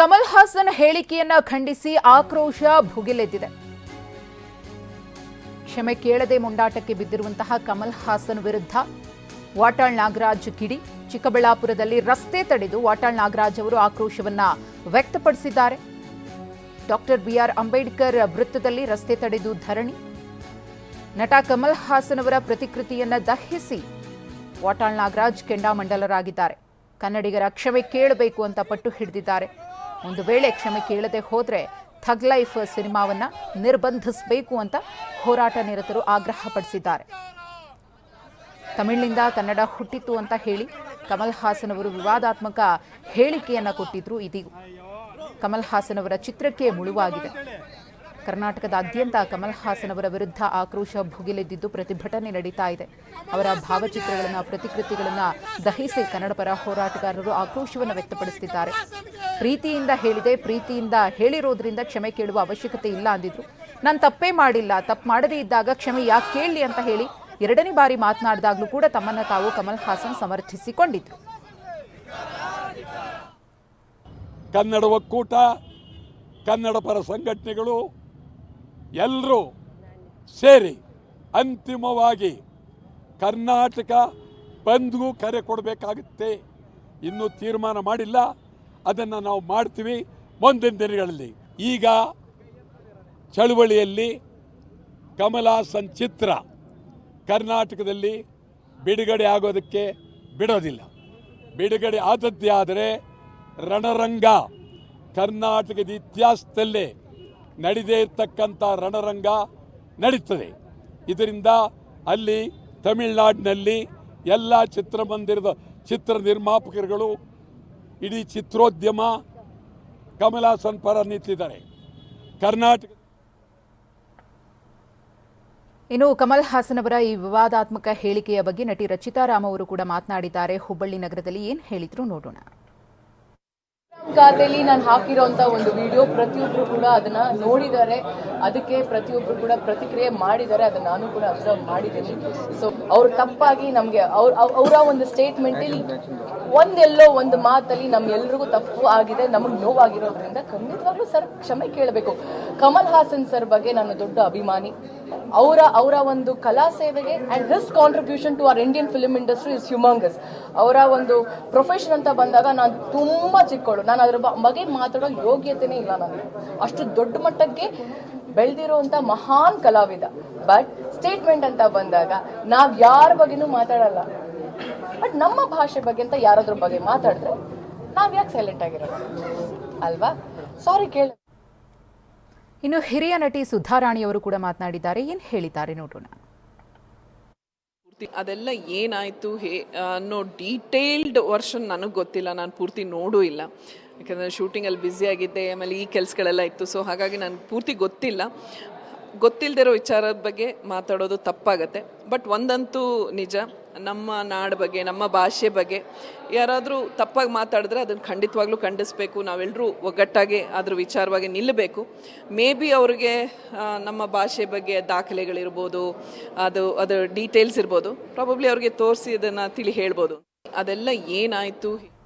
ಕಮಲ್ ಹಾಸನ್ ಹೇಳಿಕೆಯನ್ನ ಖಂಡಿಸಿ ಆಕ್ರೋಶ ಭುಗಿಲೆದ್ದಿದೆ. ಕ್ಷಮೆ ಕೇಳದೆ ಮುಂಡಾಟಕ್ಕೆ ಬಿದ್ದಿರುವಂತಹ ಕಮಲ್ ಹಾಸನ್ ವಿರುದ್ಧ ವಾಟಾಳ್ ನಾಗರಾಜ್ ಕಿಡಿ ಚಿಕ್ಕಬಳ್ಳಾಪುರದಲ್ಲಿ ರಸ್ತೆ ತಡೆದು ವಾಟಾಳ್ ನಾಗರಾಜ್ ಅವರು ಆಕ್ರೋಶವನ್ನ ವ್ಯಕ್ತಪಡಿಸಿದ್ದಾರೆ. ಡಾಕ್ಟರ್ ಬಿಆರ್ ಅಂಬೇಡ್ಕರ್ ವೃತ್ತದಲ್ಲಿ ರಸ್ತೆ ತಡೆದು ಧರಣಿ. ನಟ ಕಮಲ್ ಹಾಸನ್ ಅವರ ಪ್ರತಿಕೃತಿಯನ್ನ ದಹಿಸಿ ವಾಟಾಳ್ ನಾಗರಾಜ್ ಕೆಂಡಾಮಂಡಲರಾಗಿದ್ದಾರೆ. ಕನ್ನಡಿಗರ ಕ್ಷಮೆ ಕೇಳಬೇಕು ಅಂತ ಪಟ್ಟು ಹಿಡಿದಿದ್ದಾರೆ. ಒಂದು ವೇಳೆ ಕ್ಷಮೆ ಕೇಳದೆ ಹೋದರೆ ಥಗ್ ಲೈಫ್ ಸಿನಿಮಾವನ್ನು ನಿರ್ಬಂಧಿಸಬೇಕು ಅಂತ ಹೋರಾಟ ನಿರತರು ಆಗ್ರಹಪಡಿಸಿದ್ದಾರೆ ತಮಿಳಿನಿಂದ ಕನ್ನಡ ಹುಟ್ಟಿತ್ತು ಅಂತ ಹೇಳಿ ಕಮಲ್ ಹಾಸನ್ ಅವರು ವಿವಾದಾತ್ಮಕ ಹೇಳಿಕೆಯನ್ನು ಕೊಟ್ಟಿದ್ರು ಇದೀಗ. ಕಮಲ್ ಹಾಸನ್ ಅವರ ಚಿತ್ರಕ್ಕೆ ಮುಳುವಾಗಿದೆ. ಕರ್ನಾಟಕದಾದ್ಯಂತ ಕಮಲ್ ಹಾಸನ್ ಅವರ ವಿರುದ್ಧ ಆಕ್ರೋಶ ಭುಗಿಲೆದ್ದಿದ್ದು ಪ್ರತಿಭಟನೆ ನಡೀತಾ ಇದೆ. ಅವರ ಭಾವಚಿತ್ರಗಳನ್ನು, ಪ್ರತಿಕೃತಿಗಳನ್ನು ದಹಿಸಿ ಕನ್ನಡ ಪರ ಹೋರಾಟಗಾರರು ಆಕ್ರೋಶವನ್ನು ವ್ಯಕ್ತಪಡಿಸುತ್ತಿದ್ದಾರೆ ಪ್ರೀತಿಯಿಂದ ಹೇಳಿದೆ, ಪ್ರೀತಿಯಿಂದ ಹೇಳಿರೋದ್ರಿಂದ ಕ್ಷಮೆ ಕೇಳುವ ಅವಶ್ಯಕತೆ ಇಲ್ಲ ಅಂದಿದ್ರು. ನಾನು ತಪ್ಪೇ ಮಾಡಿಲ್ಲ, ತಪ್ಪು ಮಾಡದೇ ಇದ್ದಾಗ ಕ್ಷಮೆ ಯಾಕೆ ಕೇಳಲಿ ಅಂತ ಹೇಳಿ ಎರಡನೇ ಬಾರಿ ಮಾತನಾಡಿದಾಗಲೂ ಕೂಡ ತಮ್ಮನ್ನು ತಾವು ಕಮಲ್ ಹಾಸನ್ ಸಮರ್ಥಿಸಿಕೊಂಡಿದ್ರು. ಕನ್ನಡ ಒಕ್ಕೂಟ, ಕನ್ನಡ ಪರ ಸಂಘಟನೆಗಳು ಎಲ್ಲರೂ ಸೇರಿ ಅಂತಿಮವಾಗಿ ಕರ್ನಾಟಕ ಬಂದ್ಗೂ ಕರೆ ಕೊಡಬೇಕಾಗುತ್ತೆ. ಇನ್ನೂ ತೀರ್ಮಾನ ಮಾಡಿಲ್ಲ. ಅದನ್ನು ನಾವು ಮಾಡ್ತೀವಿ ಮುಂದಿನ ದಿನಗಳಲ್ಲಿ. ಈಗ ಚಳುವಳಿಯಲ್ಲಿ ಕಮಲಾಸನ್ ಸಂಚಿತ್ರ ಕರ್ನಾಟಕದಲ್ಲಿ ಬಿಡುಗಡೆ ಆಗೋದಕ್ಕೆ ಬಿಡೋದಿಲ್ಲ. ಬಿಡುಗಡೆ ಆದದ್ದೇ ಆದರೆ ರಣರಂಗ ಕರ್ನಾಟಕದ ಇತಿಹಾಸದಲ್ಲೇ ನಡೆದೇ ಇರತಕ್ಕಂಥ ರಣರಂಗ ನಡೀತದೆ. ಇದರಿಂದ ಅಲ್ಲಿ ತಮಿಳ್ನಾಡಿನಲ್ಲಿ ಎಲ್ಲ ಚಿತ್ರಮಂದಿರದ ಚಿತ್ರ ನಿರ್ಮಾಪಕರುಗಳು, ಇಡೀ ಚಿತ್ರೋದ್ಯಮ ಕಮಲಾಸನ್ ಪರ ನಿಂತಿದ್ದಾರೆ. ಕರ್ನಾಟಕ ಇನ್ನು ಕಮಲ್ ಹಾಸನ್ ಅವರ ಈ ವಿವಾದಾತ್ಮಕ ಹೇಳಿಕೆಯ ಬಗ್ಗೆ ನಟಿ ರಚಿತಾ ರಾಮ್ ಅವರು ಕೂಡ ಮಾತನಾಡಿದ್ದಾರೆ. ಹುಬ್ಬಳ್ಳಿ ನಗರದಲ್ಲಿ ಏನು ಹೇಳಿದ್ರು ನೋಡೋಣ. ಖಾತೆಯಲ್ಲಿ ನಾನು ಹಾಕಿರೋಂಥ ಒಂದು ವಿಡಿಯೋ ಪ್ರತಿಯೊಬ್ಬರು ಕೂಡ ಅದನ್ನ ನೋಡಿದ್ದಾರೆ. ಅದಕ್ಕೆ ಪ್ರತಿಯೊಬ್ಬರು ಕೂಡ ಪ್ರತಿಕ್ರಿಯೆ ಮಾಡಿದ್ದಾರೆ. ಅದನ್ನ ನಾನು ಕೂಡ ಅಬ್ಸರ್ವ್ ಮಾಡಿದ್ದೀನಿ. ಸೊ ಅವ್ರು ತಪ್ಪಾಗಿ ನಮಗೆ ಅವ್ರ ಅವರ ಒಂದು ಸ್ಟೇಟ್ಮೆಂಟಲ್ಲಿ ಒಂದೆಲ್ಲೋ ಒಂದು ಮಾತಲ್ಲಿ ನಮ್ಗೆಲ್ರಿಗೂ ತಪ್ಪು ಆಗಿದೆ. ನಮಗೆ ನೋವಾಗಿರೋದ್ರಿಂದ ಖಂಡಿತವಾಗ್ಲೂ ಸರ್ ಕ್ಷಮೆ ಕೇಳಬೇಕು. ಕಮಲ್ ಹಾಸನ್ ಸರ್ ಬಗ್ಗೆ ನಾನು ದೊಡ್ಡ ಅಭಿಮಾನಿ. ಅವರ ಅವರ ಒಂದು ಕಲಾ ಸೇವೆಗೆ and his contribution to our Indian film industry is humongous ಅವರ ಒಂದು ಪ್ರೊಫೆಷನ್ ಅಂತ ಬಂದಾಗ ನಾನು ತುಂಬ ಚಿಕ್ಕವಳು ನಾನು ಅದ್ರ ಬಗ್ಗೆ ಮಾತಾಡೋ ಯೋಗ್ಯತೆನೇ ಇಲ್ಲ ನನಗೆ. ಅಷ್ಟು ದೊಡ್ಡ ಮಟ್ಟಕ್ಕೆ ಬೆಳೆದಿರುವಂಥ ಮಹಾನ್ ಕಲಾವಿದ. ಬಟ್ ಸ್ಟೇಟ್ಮೆಂಟ್ ಅಂತ ಬಂದಾಗ ನಾವು ಯಾರ ಬಗ್ಗೆನೂ ಮಾತಾಡಲ್ಲ. ಬಟ್ ನಮ್ಮ ಭಾಷೆ ಬಗ್ಗೆ ಅಂತ ಯಾರಾದ್ರ ಬಗ್ಗೆ ಮಾತಾಡಿದ್ರೆ ನಾವು ಯಾಕೆ ಸೈಲೆಂಟ್ ಆಗಿರೋದು? ಅಲ್ವಾ? ಸಾರಿ ಕೇಳ. ಇನ್ನು ಹಿರಿಯ ನಟಿ ಸುಧಾರಾಣಿ ಅವರು ಕೂಡ ಮಾತನಾಡಿದ್ದಾರೆ. ಏನು ಹೇಳಿದ್ದಾರೆ ನೋಡೋಣ. ಅದೆಲ್ಲ ಏನಾಯಿತು ಹೇ, ಅನ್ನೋ ಡೀಟೇಲ್ಡ್ ವರ್ಷನ್ ನನಗೆ ಗೊತ್ತಿಲ್ಲ. ನಾನು ಪೂರ್ತಿ ನೋಡೂ ಇಲ್ಲ. ಯಾಕಂದರೆ ಶೂಟಿಂಗಲ್ಲಿ ಬ್ಯುಸಿ ಆಗಿದ್ದೆ, ಆಮೇಲೆ ಈ ಕೆಲಸಗಳೆಲ್ಲ ಇತ್ತು. ಸೊ ಹಾಗಾಗಿ ನನಗೆ ಪೂರ್ತಿ ಗೊತ್ತಿಲ್ಲ. ಗೊತ್ತಿಲ್ಲದಿರೋ ವಿಚಾರದ ಬಗ್ಗೆ ಮಾತಾಡೋದು ತಪ್ಪಾಗತ್ತೆ. ಬಟ್ ಒಂದಂತೂ ನಿಜ, ನಮ್ಮ ನಾಡ ಬಗ್ಗೆ, ನಮ್ಮ ಭಾಷೆ ಬಗ್ಗೆ ಯಾರಾದರೂ ತಪ್ಪಾಗಿ ಮಾತಾಡಿದ್ರೆ ಅದನ್ನು ಖಂಡಿತವಾಗ್ಲೂ ಖಂಡಿಸಬೇಕು. ನಾವೆಲ್ಲರೂ ಒಗ್ಗಟ್ಟಾಗಿ ಅದ್ರ ವಿಚಾರವಾಗಿ ನಿಲ್ಲಬೇಕು ಮೇ ಬಿ ಅವ್ರಿಗೆ ನಮ್ಮ ಭಾಷೆ ಬಗ್ಗೆ ದಾಖಲೆಗಳಿರ್ಬೋದು, ಅದು ಅದು ಡೀಟೇಲ್ಸ್ ಇರ್ಬೋದು. ಪ್ರಾಬಬ್ಲಿ ಅವ್ರಿಗೆ ತೋರಿಸಿ ಅದನ್ನು ತಿಳಿ ಹೇಳ್ಬೋದು. ಅದೆಲ್ಲ ಏನಾಯಿತು?